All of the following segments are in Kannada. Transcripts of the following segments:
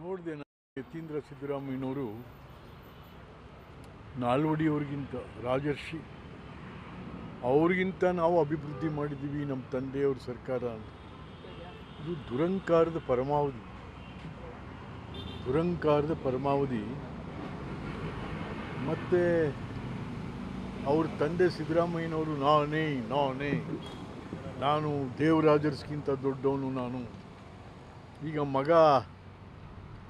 ನೋಡಿದೆ ಯತೀಂದ್ರ ಸಿದ್ದರಾಮಯ್ಯನವರು ನಾಲ್ವಡಿಯವ್ರಿಗಿಂತ ರಾಜರ್ಷಿ. ಅವ್ರಿಗಿಂತ ನಾವು ಅಭಿವೃದ್ಧಿ ಮಾಡಿದ್ದೀವಿ ನಮ್ಮ ತಂದೆಯವ್ರ ಸರ್ಕಾರ ಇದು ದುರಂಕಾರದ ಪರಮಾವಧಿ. ದುರಂಕಾರದ ಪರಮಾವಧಿ. ಮತ್ತು ಅವ್ರ ತಂದೆ ಸಿದ್ದರಾಮಯ್ಯನವರು ನಾನೇ ನಾನೇ. ನಾನು ದೇವರಾಜರ್ಸ್ಗಿಂತ ದೊಡ್ಡವನು ನಾನು. ಈಗ ಮಗ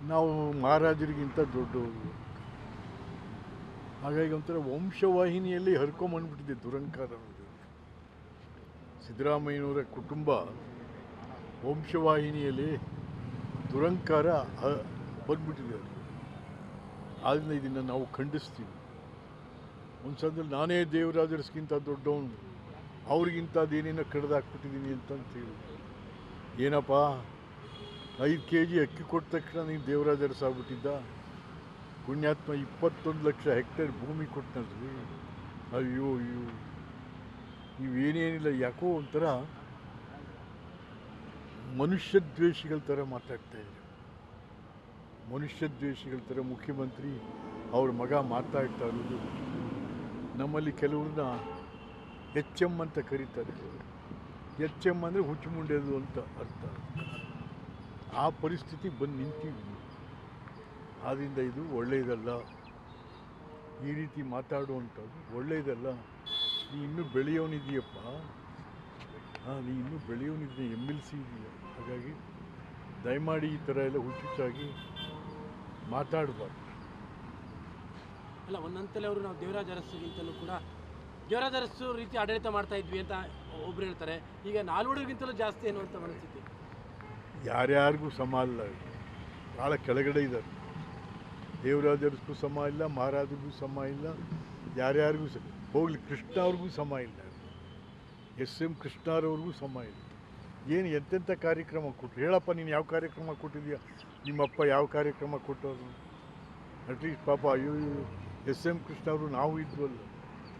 ನಾವು ಮಹಾರಾಜರಿಗಿಂತ ದೊಡ್ಡವರು. ಹಾಗಾಗಿ ಒಂಥರ ವಂಶವಾಹಿನಿಯಲ್ಲಿ ಹರ್ಕೊಂಬಂದ್ಬಿಟ್ಟಿದೆ ದುರಂಕಾರ ಸಿದ್ದರಾಮಯ್ಯನವರ ಕುಟುಂಬ ವಂಶವಾಹಿನಿಯಲ್ಲಿ ದುರಂಕಾರ ಬಂದ್ಬಿಟ್ಟಿದೆ ಅದು. ಆದ್ದರಿಂದ ಇದನ್ನು ನಾವು ಖಂಡಿಸ್ತೀವಿ. ಒಂದು ಸಲದಲ್ಲಿ ನಾನೇ ದೇವರಾಜರ್ಸ್ಗಿಂತ ದೊಡ್ಡವನು. ಅವ್ರಿಗಿಂತ ಅದೇನೇನೋ ಕಡ್ದಾಕ್ಬಿಟ್ಟಿದ್ದೀನಿ ಅಂತಂತ ಹೇಳಿ ಏನಪ್ಪ? ಐದು ಕೆ ಜಿ ಅಕ್ಕಿ ಕೊಟ್ಟ ತಕ್ಷಣ ನೀನು ದೇವರಾಜರು ಆಗ್ಬಿಟ್ಟಿದ್ದ? ಪುಣ್ಯಾತ್ಮ ಇಪ್ಪತ್ತೊಂದು ಲಕ್ಷ ಹೆಕ್ಟೇರ್ ಭೂಮಿ ಕೊಟ್ಟನಲ್ರಿ. ಅಯ್ಯೋ ಅಯ್ಯೋ. ನೀವೇನೇನಿಲ್ಲ ಯಾಕೋ ಒಂಥರ ಮನುಷ್ಯ ದ್ವೇಷಿಗಳ ಥರ ಮಾತಾಡ್ತಾ ಇದ್ದಾರೆ. ಮನುಷ್ಯ ದ್ವೇಷಿಗಳ ಥರ ಮುಖ್ಯಮಂತ್ರಿ ಅವ್ರ ಮಗ ಮಾತಾಡ್ತಾ ಇರೋದು ನಮ್ಮಲ್ಲಿ ಕೆಲವ್ರನ್ನ ಎಚ್ ಎಂ ಅಂತ ಕರೀತಾರೆ. ಎಚ್ ಎಂ ಅಂದರೆ ಹುಚ್ಚುಮುಂಡೆದು ಅಂತ ಅರ್ಥ. ಆ ಪರಿಸ್ಥಿತಿ ಬಂದು ನಿಂತಿದ್ವಿ ಆದ್ದರಿಂದ ಇದು ಒಳ್ಳೆಯದಲ್ಲ ಈ ರೀತಿ ಮಾತಾಡುವಂಥದ್ದು ಒಳ್ಳೆಯದಲ್ಲ ನೀ ಇನ್ನೂ ಬೆಳೆಯೋನಿದೆಯಪ್ಪ ಹಾಂ, ನೀ ಇನ್ನೂ ಬೆಳೆಯೋನಿದ್ದೆ ಎಂ ಎಲ್ ಸಿ ಇದೆಯ. ಹಾಗಾಗಿ ದಯಮಾಡಿ ಈ ಥರ ಎಲ್ಲ ಹುಚ್ಚುಚ್ಚಾಗಿ ಮಾತಾಡಬಾರ್ದು. ಅಲ್ಲ ಒಂದಂತಲೇ ಅವರು ನಾವು ದೇವರಾಜ ಅರಸುಗಿಂತಲೂ ಕೂಡ ದೇವರಾಜ ಅರಸು ರೀತಿ ಆಡಳಿತ ಮಾಡ್ತಾ ಇದ್ವಿ ಅಂತ ಒಬ್ರು ಹೇಳ್ತಾರೆ. ಈಗ ನಾಲ್ವಡಿಗಿಂತಲೂ ಜಾಸ್ತಿ ಅನ್ನುವಂಥ ಮನಸ್ಥಿತಿ? ಯಾರ್ಯಾರಿಗೂ ಸಮ ಅಲ್ಲ ಭಾಳ ಕೆಳಗಡೆ ಇದ್ದಾರೆ. ದೇವರಾಜರಿಗೂ ಸಮ ಇಲ್ಲ, ಮಹಾರಾಜರಿಗೂ ಸಮ ಇಲ್ಲ, ಯಾರ್ಯಾರಿಗೂ ಸ ಹೋಗ್ಲಿ, ಕೃಷ್ಣ ಅವ್ರಿಗೂ ಸಮ ಇಲ್ಲ. ಎಸ್ ಎಂ ಕೃಷ್ಣರವ್ರಿಗೂ ಸಮ ಇಲ್ಲ. ಏನು ಎಂತೆಂಥ ಕಾರ್ಯಕ್ರಮ ಕೊಟ್ಟರು ಹೇಳಪ್ಪ, ನೀನು ಯಾವ ಕಾರ್ಯಕ್ರಮ ಕೊಟ್ಟಿದ್ಯಾ ನಿಮ್ಮಪ್ಪ ಯಾವ ಕಾರ್ಯಕ್ರಮ ಕೊಟ್ಟವರು? ಅಟ್ಲೀಸ್ಟ್ ಪಾಪ, ಅಯ್ಯೋ, ಎಸ್ ಎಂ ಕೃಷ್ಣ ಅವರು ನಾವು ಇದ್ವಲ್ಲ.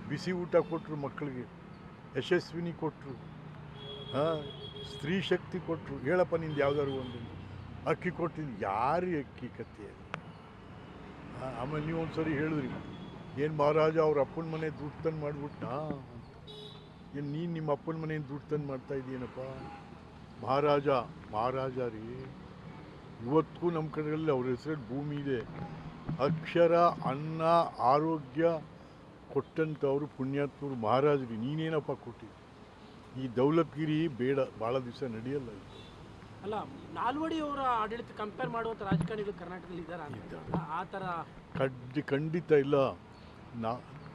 ಬಿಸಿ ಊಟ ಕೊಟ್ಟರು ಮಕ್ಕಳಿಗೆ. ಯಶಸ್ವಿನಿ ಕೊಟ್ಟರು ಸ್ತ್ರೀ ಶಕ್ತಿ ಕೊಟ್ಟರು ಹೇಳಪ್ಪ, ನಿಂದು ಯಾವ್ದಾದ್ರು ಒಂದು ಅಕ್ಕಿ ಕೊಟ್ಟಿದ್ದು. ಯಾರು ಅಕ್ಕಿ ಕತ್ತಿ? ಹಾಂ, ಆಮೇಲೆ ನೀವು ಒಂದು ಸರಿ ಹೇಳಿದ್ರಿ. ಏನು ಮಹಾರಾಜ, ಅವ್ರ ಅಪ್ಪನ ಮನೆ ದುಡ್ಡು ತಂದು ಮಾಡಿಬಿಟ್ನಾ? ಏನು ನೀನು ನಿಮ್ಮ ಅಪ್ಪನ ಮನೆಯಿಂದ ದುಡ್ಡು ತಂದು ಮಾಡ್ತಾ ಇದ್ದೀನಪ್ಪ? ಮಹಾರಾಜ ಮಹಾರಾಜ ರೀ ಇವತ್ತಿಗೂ ನಮ್ಮ ಕಡೆಗಳಲ್ಲಿ ಅವ್ರ ಹೆಸರಲ್ಲಿ ಭೂಮಿ ಇದೆ. ಅಕ್ಷರ, ಅನ್ನ, ಆರೋಗ್ಯ ಕೊಟ್ಟಂಥವ್ರು ಪುಣ್ಯಾತ್ಮರು ಮಹಾರಾಜರು ನೀನೇನಪ್ಪ ಕೊಟ್ಟಿದ್ದು? ಈ ದೌಲತ್ಗಿರಿ ಬೇಡ ಭಾಳ ದಿವಸ ನಡೆಯಲ್ಲ ಇದು. ಅಲ್ಲ ನಾಲ್ವಡಿ ಅವರ ಆಡಳಿತ ಕಂಪೇರ್ ಮಾಡುವಂಥ ರಾಜಕಾರಣಿಗಳು ಕರ್ನಾಟಕದಲ್ಲಿ ಇದ್ದಾರಾ. ಆ ಥರ ಖಂಡಿ ಖಂಡಿತ ಇಲ್ಲ. ನಾ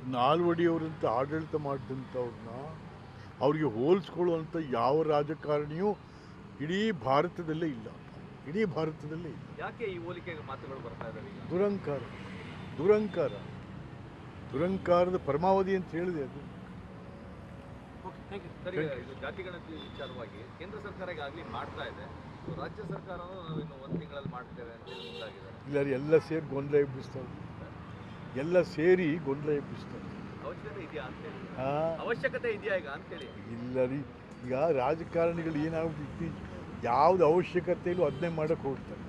ನಾಲ್ವಡಿಯವರಂತ ಆಡಳಿತ ಮಾಡಿದಂಥವ್ರನ್ನ ಅವ್ರಿಗೆ ಹೋಲಿಸ್ಕೊಳ್ಳುವಂಥ ಯಾವ ರಾಜಕಾರಣಿಯೂ ಇಡೀ ಭಾರತದಲ್ಲೇ ಇಲ್ಲ. ಇಡೀ ಭಾರತದಲ್ಲೇ ಇಲ್ಲ. ಯಾಕೆ ಈ ಹೋಲಿಕೆಗೆ ಮಾತುಗಳು ಬರ್ತಾ ಇದ್ದಾರೆ ದುರಂಕಾರ. ದುರಂಕಾರ. ದುರಂಕಾರದ ಪರಮಾವಧಿ ಅಂತ ಹೇಳಿದೆ ಅದು. ಓಕೆ ಥ್ಯಾಂಕ್ ಯು ಸರಿ ಇದು ಜಾತಿ ಗಣತಿ ವಿಚಾರವಾಗಿ ಕೇಂದ್ರ ಸರ್ಕಾರ ಈಗಾಗಲೇ ಮಾಡ್ತಾ ಇದೆ. ರಾಜ್ಯ ಸರ್ಕಾರನೂ ನಾವು ಇನ್ನು ಒಂದು ತಿಂಗಳಲ್ಲಿ ಮಾಡ್ತೇವೆ ಅಂತ ಹೇಳಿ ಮುಂದಾಗಿದ್ದಾರೆ. ಇಲ್ಲ ಎಲ್ಲ ಸೇರಿ ಗೊಂದಲ ಎಬ್ಬಿಸ್ತಾರೆ ಎಲ್ಲ ಸೇರಿ ಗೊಂದಲ ಎಬ್ಬಿಸ್ತಾರೆ ಅವಶ್ಯಕತೆ ಇದೆಯಾ ಅಂತೇಳಿ ಅವಶ್ಯಕತೆ ಇದೆಯಾ ಈಗ ಅಂತೇಳಿ ಇಲ್ಲ ರೀ ಈಗ ರಾಜಕಾರಣಿಗಳು ಏನಾಗ್ಬಿಟ್ಟು ಯಾವ್ದು ಅವಶ್ಯಕತೆ ಇಲ್ಲೂ ಅದನ್ನೇ ಮಾಡಕ್ ಹೋಗ್ತಾರೆ.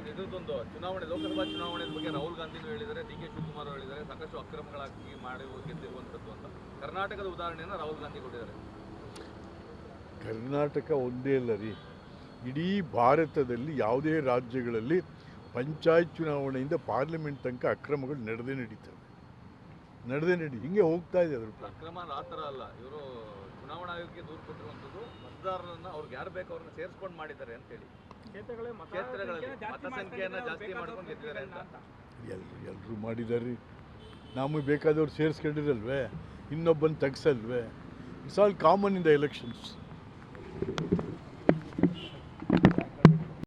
ಇದ್ರದ್ದೊಂದು ಚುನಾವಣೆ ಲೋಕಸಭಾ ಚುನಾವಣೆ ಬಗ್ಗೆ ರಾಹುಲ್ ಗಾಂಧಿನೂ ಹೇಳಿದ್ದಾರೆ ಡಿ ಕೆ ಶಿವಕುಮಾರ್ ಹೇಳಿದ್ದಾರೆ ಸಾಕಷ್ಟು ಅಕ್ರಮಗಳಾಗಿ ಮಾಡಿ ಗೆದ್ದಿರುವಂಥದ್ದು ಅಂತ. ಕರ್ನಾಟಕದ ಉದಾಹರಣೆಯನ್ನು ರಾಹುಲ್ ಗಾಂಧಿ ಕೊಟ್ಟಿದ್ದಾರೆ. ಕರ್ನಾಟಕ ಒಂದೇ ಅಲ್ಲ ರೀ. ಇಡೀ ಭಾರತದಲ್ಲಿ ಯಾವುದೇ ರಾಜ್ಯಗಳಲ್ಲಿ ಪಂಚಾಯತ್ ಚುನಾವಣೆಯಿಂದ ಪಾರ್ಲಿಮೆಂಟ್ ತನಕ ಅಕ್ರಮಗಳು ನಡೆದೇ ನಡೀತವೆ. ನಡೆದೇ ನಡಿ ಹಿಂಗೆ ಹೋಗ್ತಾ ಇದೆ ಅದ್ರ. ಅಕ್ರಮ ಆ ಥರ ಅಲ್ಲ. ಇವರು ಚುನಾವಣಾ ಆಯೋಗಕ್ಕೆ ದೂರು ಕೊಟ್ಟಿರುವಂಥದ್ದು ಮತದಾರರನ್ನ ಅವ್ರಿಗೆ ಯಾರು ಬೇಕು ಅವ್ರನ್ನ ಸೇರಿಸ್ಕೊಂಡು ಮಾಡಿದ್ದಾರೆ ಅಂತೇಳಿ ಕ್ಷೇತ್ರಗಳಲ್ಲಿ ಮತ ಸಂಖ್ಯೆಯನ್ನ ಜಾಸ್ತಿ ಮಾಡ್ಕೊಂಡು ಗೆದ್ದಿದ್ದಾರೆ ಅಂತ. ಎಲ್ರು ಎಲ್ಲರೂ ಮಾಡಿದ್ದಾರೆ ನಮಗೆ ಬೇಕಾದವ್ರು ಸೇರಿಸ್ಕೊಂಡಿರಲ್ವೇ? ಇನ್ನೊಬ್ಬನ ತೆಗ್ಸಲ್ವೇ? It's all common in the elections